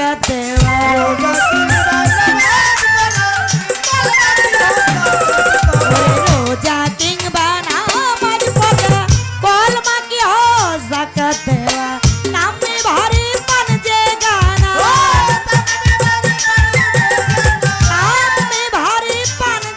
জাকাত রোজা কিংবা নামাজ পড়া কলমা কি জাকাত যে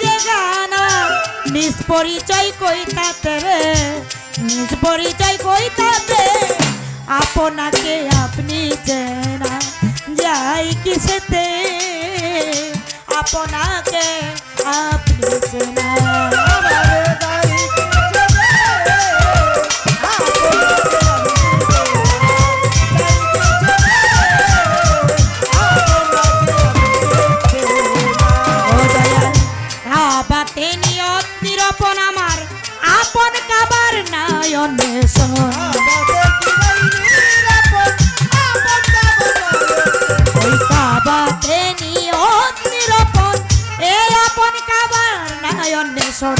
যে গানা নিজ পরিচয় কইতাতে রে নিজ পরিচয় কইতাতে আপনাকে আপনি চেনা যাই কিসেতে আপনাকে আপনি চেনা। আমার আপন কাবার নাই নাই অন্বেষণ।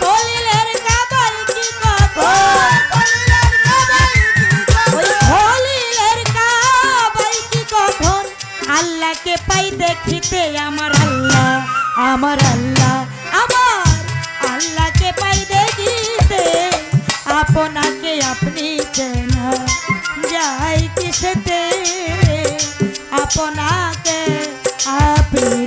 খলিলের কাবার কি কথা আল্লাহকে পাই দেখিতে আমার আল্লাহ আমার আল্লাহ, আমার আল্লাহকে পাই দেখিতে। আপনাকে আপনি চেনা যাই কিসেতে? আপনাকে আপনি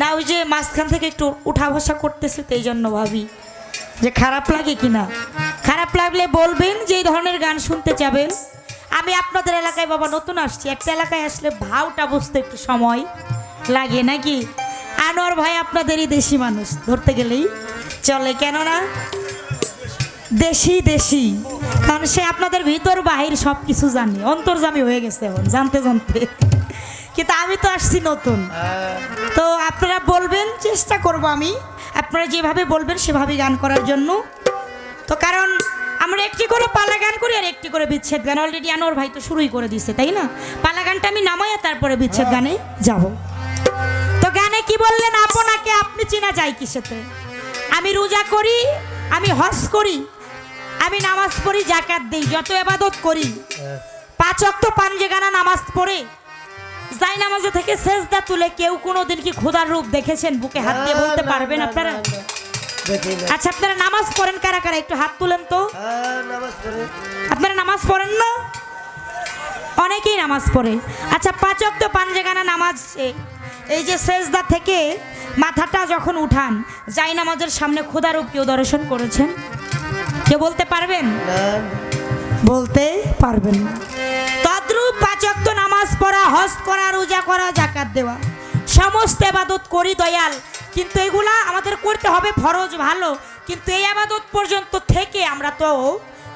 না, ওই যে মাঝখান থেকে একটু উঠা বসা করতেছে তো, এই জন্য ভাবি যে খারাপ লাগে কিনা খারাপ লাগলে বলবেন যে এই ধরনের গান শুনতে চাবেন আমি আপনাদের এলাকায় বাবা নতুন আসছি, একটা এলাকায় আসলে ভাওটা বুঝতে একটু সময় লাগে নাকি? আনোয়ার ভাই আপনাদেরই দেশি মানুষ, ধরতে গেলেই চলে। কেননা দেশি দেশি। কারণ সে আপনাদের ভিতর, বাহির সব কিছু জানে, অন্তর্জামী হয়ে গেছে এখন, জানতে জানতে। কিন্তু আমি তো আসছি নতুন। তো আপনারা বলবেন চেষ্টা করব আমি। আপনারা যেভাবে বলবেন সেভাবে গান করার জন্য। তো কারণ আমরা একটি করে পালা গান করি আর একটি করে বিচ্ছেদ গান। অলরেডি আনোয়ার ভাই তো শুরুই করে দিছে তাই না? পালা গানটা আমি নামাইয়া তারপরে বিচ্ছেদ গানে যাব। তো গানে কি বললেন আপনাকে আপনি চেনা যায় কিসেতে? আমি রোজা করি আমি হজ করি আমি নামাজ পড়ি জাকাত দিই যত এবাদত করি। পাঁচ অক্ত পাঞ্জে গানা নামাজ পড়ে যাই নামাজে থেকে সেজদা তুলে কেউ কোনোদিন কি খোদার রূপ দেখেছেন? বুকে হাত দিয়ে বলতে পারবেন আপনারা? আচ্ছা আপনারা নামাজ পড়েন কারা কারা? একটু হাত তুলেন তো। আপনারা নামাজ পড়েন না? অনেকেই নামাজ পড়ে। আচ্ছা পাঁচ অক্ত পাঞ্জেগানা নামাজ এই যে সেজদা থেকে মাথাটা যখন উঠান যাই নামাজের সামনে খোদারূপ কেউ দর্শন করেছেন? কেউ বলতে পারবেন? বলতে পারবেন না। হজ করা, রোজা করা, জাকাত দেওয়া। সমস্ত আবাদত করি দয়াল, কিন্তু এগুলা আমাদের করতে হবে ফরজ ভালো, কিন্তু এই আবাদত পর্যন্ত থেকে আমরা তো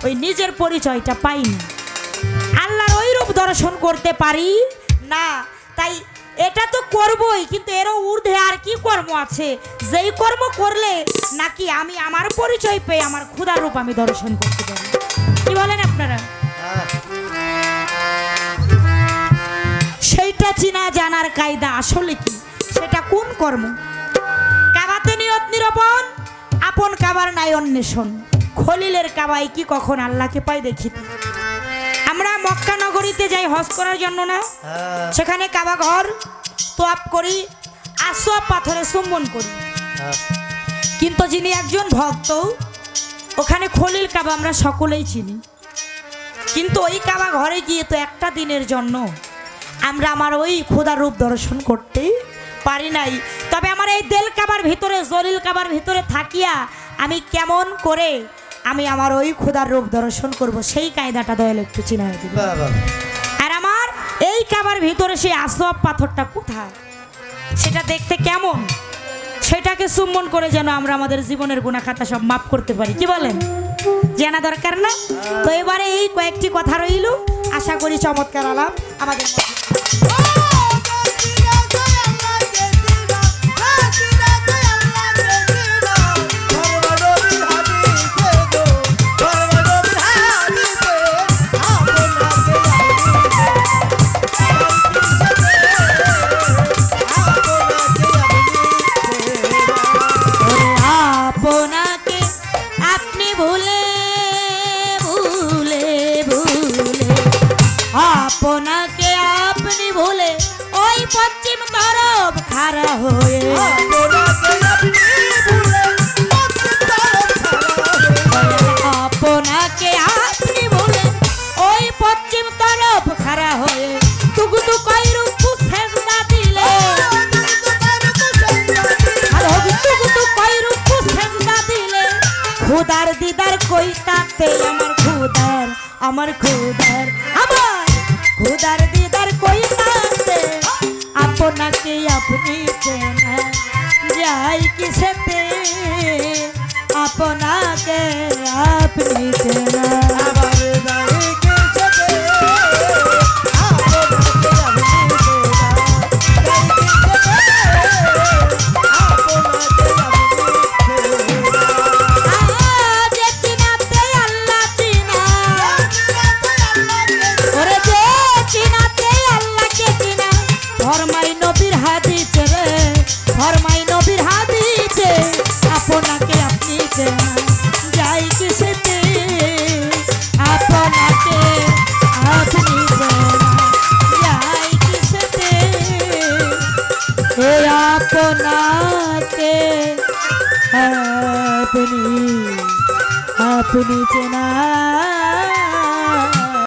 ওই নিজের পরিচয়টা পাইনি। আল্লাহর ওই রূপ দর্শন করতে পারি? না, তাই এটা তো করবই, কিন্তু এরও ঊর্ধ্বে আর কি কর্ম আছে? যেই কর্ম করলে নাকি আমি আমার পরিচয় পেয়ে আমার ক্ষুধার রূপ আমি দর্শন করতে পারি? কি বলেন কায়দা আসলে কি? সেটা কোন কর্ম? কাবাতে নিয়ত নিরূপণ আপন কাবার নাই অন্বেষণ। খলিলের কাবাই কি কখন আল্লাহকে পাই দেখিতে আমরা মক্কা নগরীতে যাই হজ করার জন্য না? হ্যাঁ, সেখানে কাবা ঘর তোয়াপ করি আসোয়াব পাথরে চুম্বন করি। হ্যাঁ। কিন্তু যিনি একজন ভক্ত ওখানে খলিল কাবা আমরা সকলেই চিনি। কিন্তু ওই কাবা ঘরে গিয়ে তো একটা দিনের জন্য আমরা আমার ওই খোদার রূপ দর্শন করতে পারি নাই। তবে আমার এই দেল কাবার ভিতরে জলিল কাবার ভিতরে থাকিয়া আমি কেমন করে আমি আমার ওই খোদার রূপ দর্শন করব সেই কায়দাটা দয়াল একটু চিনাই দিবে। বাহ, বাহ। আর আমার এই কাবার ভিতরে সেই আসোয়াব পাথরটা কোথায়? সেটা দেখতে কেমন? সেটাকে চুম্বন করে যেন আমরা আমাদের জীবনের গুণা খাতা সব মাফ করতে পারি। কি বলেন? জানা দরকার না? তো এবারে এই কয়েকটি কথা রইল। আশা করি চমৎকার আলাপ আমাদের খাড়া হয়ে তুগুতু কইরু সেজদা দিলে আর হবি তুগুতু কইরু সেজদা দিলে খুদার দিদার কইতাতে আমার খুদার আমার খুদার। আমার খুদার দিদার কইতাতে আপনাকে আপনি চেনা যাই কিসেতে? আপনাকে আপনি আপনি চেনা